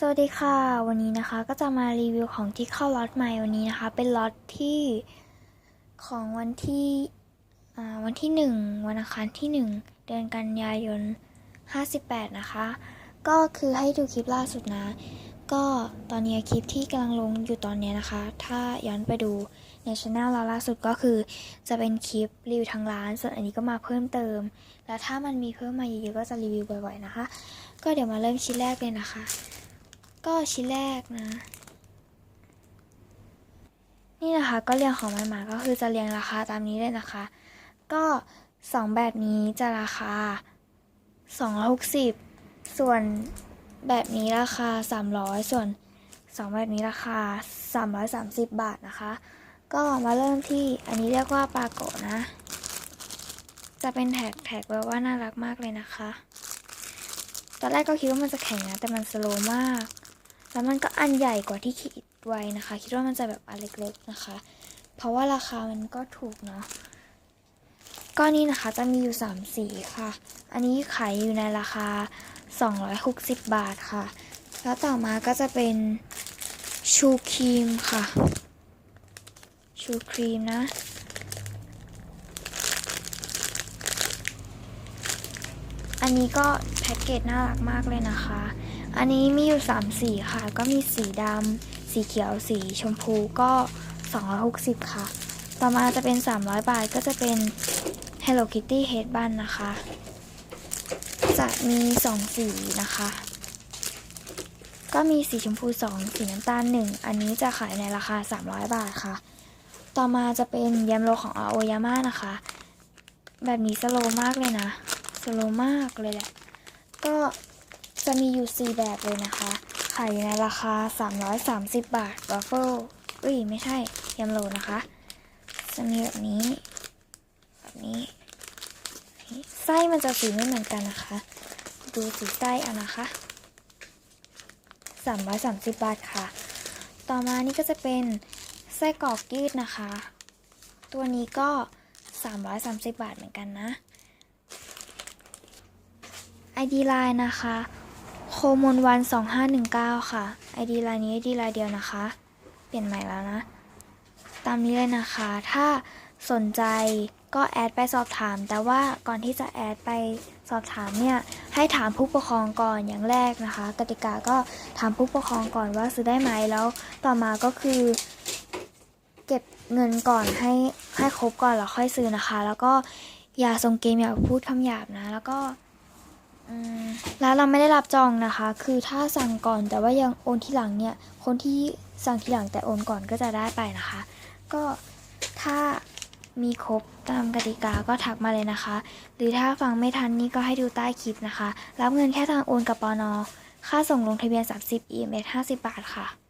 สวัสดีค่ะ วันนี้นะคะก็จะมารีวิวของที่เข้าล็อตใหม่วันนี้นะคะ เป็นล็อตที่ของวันที่วันที่หนึ่งวันอังคารที่หนึ่งเดือนกันยายน 58 นะคะ ก็คือให้ดูคลิปล่าสุดนะ ก็ตอนนี้คลิปที่กำลังลงอยู่ตอนนี้นะคะ ถ้าย้อนไปดูในช anel เราล่าสุดก็คือจะเป็นคลิปรีวิวทางร้าน ส่วนอันนี้ก็มาเพิ่มเติม แล้วถ้ามันมีเพิ่มมาเยอะๆก็จะรีวิวบ่อยๆนะคะ ก็เดี๋ยวมาเริ่มชิ้นแรกเลยนะคะ ก็ชิ้นแรกนะ นี่นะคะก็เรียงของมันมาก็คือจะเรียงราคาตามนี้เลยนะคะ ก็สองแบบนี้จะราคา260ส่วนแบบนี้ราคา300ส่วนสองแบบนี้ราคา330บาทนะคะ ก็มาเริ่มที่อันนี้เรียกว่าปาโกะนะ จะเป็นแท็กแท็กแบบว่าน่ารักมากเลยนะคะ ตอนแรกก็คิดว่ามันจะแข็งนะ แต่มันสโลมาก แล้วมันก็อันใหญ่กว่าที่คิดไว้นะคะ คิดว่ามันจะแบบอันเล็กๆนะคะ เพราะว่าราคามันก็ถูกเนาะก้อนนี้นะคะจะมีอยู่ 3 สีค่ะ อันนี้ขายอยู่ในราคา 260 บาทค่ะ แล้วต่อมาก็จะเป็นชูครีมค่ะ ชูครีมนะอันนี้ก็แพ็กเกจน่ารักมากเลยนะคะ อันนี้มีอยู่ 3 สีค่ะ ก็มีสีดำ สีเขียว สีชมพูก็ 260 ค่ะ ต่อมาจะเป็น 300 บาทก็จะเป็น Hello Kitty Headband นะคะ จะมี 2 สีนะคะ ก็มีสีชมพู 2 สีน้ำตาล 1 อันนี้จะขายในราคา 300 บาทค่ะ ต่อมาจะเป็นยมโลของอาโอยาม่านะคะ แบบนี้สโลมากเลยนะ สโลมากเลยแหละ ก็ จะมีอยู่ 4 แบบเลยนะคะ ขายอยู่ในราคา 330 บาทวัฟเฟิลอุ้ย ไม่ใช่ยำโลนะคะ จะมีแบบนี้ แบบนี้ ไส้มันจะสีไม่เหมือนกันนะคะ ดูสีไส้เอานะคะ 330 บาทค่ะ ต่อมานี่ก็จะเป็นไส้กรอกยืดนะคะ ตัวนี้ก็ 330 บาทเหมือนกันนะ ID Line นะคะ โคมนวัน2519ค่ะ ID Line นี้ ID Line เดียวนะคะ เปลี่ยนใหม่แล้วนะ ตามนี้เลยนะคะ ถ้าสนใจก็แอดไปสอบถาม แต่ว่าก่อนที่จะแอดไปสอบถามเนี่ยให้ถามผู้ปกครองก่อนอย่างแรกนะคะ กติกาก็ถามผู้ปกครองก่อนว่าซื้อได้ไหมแล้วต่อมาก็คือ เก็บเงินก่อนให้ให้ครบก่อนแล้วค่อยซื้อนะคะ แล้วก็อย่าส่งเกมอย่าพูดคำหยาบนะ แล้วก็ ร้านเราไม่ได้รับจองนะคะ คือถ้าสั่งก่อนแต่ว่ายังโอนทีหลังเนี่ย คนที่สั่งทีหลังแต่โอนก่อนก็จะได้ไปนะคะ ก็ถ้ามีครบตามกติกาก็ทักมาเลยนะคะ หรือถ้าฟังไม่ทันนี่ก็ให้ดูใต้คลิปนะคะ รับเงินแค่ทางโอนกับปอนอค่าส่งลงทะเบียน 30 EMS 50 บาทค่ะ